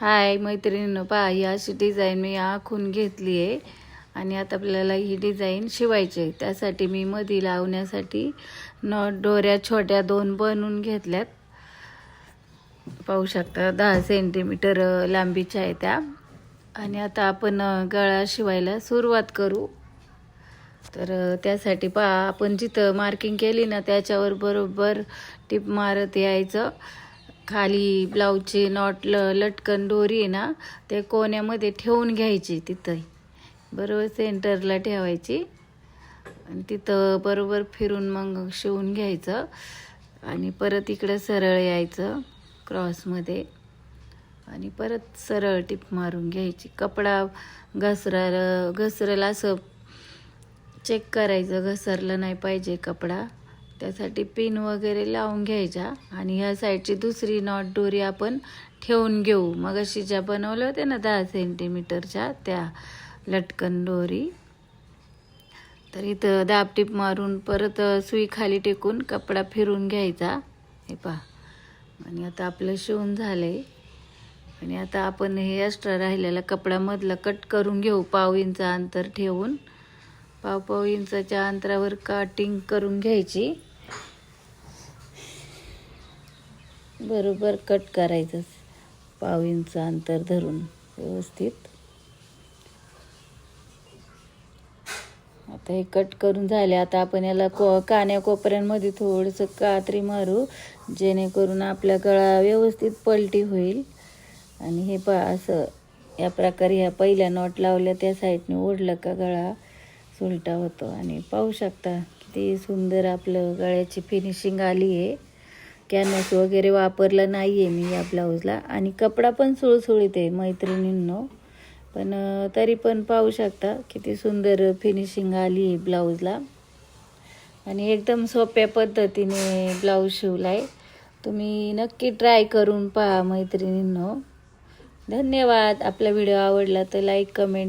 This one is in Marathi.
हाय मैत्रिणीनं पहा ही अशी डिझाईन मी आखून घेतली आहे. आणि आता आपल्याला ही डिझाईन शिवायची आहे. त्यासाठी मी मधी लावण्यासाठी न डोऱ्या छोट्या दोन बनवून घेतल्यात. पाहू शकता दहा सेंटीमीटर लांबीच्या आहे त्या. आणि आता आपण गळा शिवायला सुरुवात करू. तर त्यासाठी पहा आपण जिथं मार्किंग केली ना त्याच्यावर बरोबर टिप मारत यायचं. खाली ब्लाऊजचे नॉट ल लटकन दोरी आहे ना ते कोण्यामध्ये ठेवून घ्यायची तिथं बरोबर सेंटरला ठेवायची. आणि तिथं बरोबर फिरून मग शिवून घ्यायचं. आणि परत इकडं सरळ यायचं क्रॉसमध्ये. आणि परत सरळ टिप मारून घ्यायची. कपडा घसरा घसरेला असं चेक करायचं. घसरलं नाही पाहिजे कपडा. त्यासाठी पिन वगैरे लावून घ्यायच्या. आणि ह्या साईडची दुसरी नॉट दोरी आपण ठेवून घेऊ. मग अशी ज्या बनवल्या होत्या ना दहा सेंटीमीटरच्या त्या लटकन दोरी. तर इथं दाब मारून परत सुई खाली टेकून कपडा फिरून घ्यायचा. हे पहा. आणि आता आपलं शिवून झालं आहे आणि आता आपण हे एक्स्ट्रा राहिलेला कपड्यामधलं कट करून घेऊ पाव इंच अंतर ठेवून. पाव पाव इंचाच्या अंतरावर कटिंग करून घ्यायची. बरोबर कट करायचंच पाव इंच अंतर धरून व्यवस्थित. आता हे कट करून झाले. आता आपण याला को कान्या कोपऱ्यांमध्ये थोडंसं कात्री मारू. जेणेकरून आपल्या गळा व्यवस्थित पलटी होईल. आणि हे पा असं या प्रकारे ह्या पहिल्या नॉट लावल्या त्या साईडने ओढलं का गळा सुलटा होतो. आणि पाहू शकता किती सुंदर आपलं गळ्याची फिनिशिंग आली आहे कॅनस वगैरे वापरलं नाही आहे मी या ब्लाऊजला. आणि कपडा पण सुळसुळीत आहे मैत्रिणींनो. पण तरी पण पाहू शकता किती सुंदर फिनिशिंग आली आहे ब्लाऊजला. आणि एकदम सोप्या पद्धतीने ब्लाऊज शिवला आहे तुम्ही नक्की ट्राय करून पहा मैत्रिणींनो. धन्यवाद. आपला व्हिडिओ आवडला तर लाईक कमेंट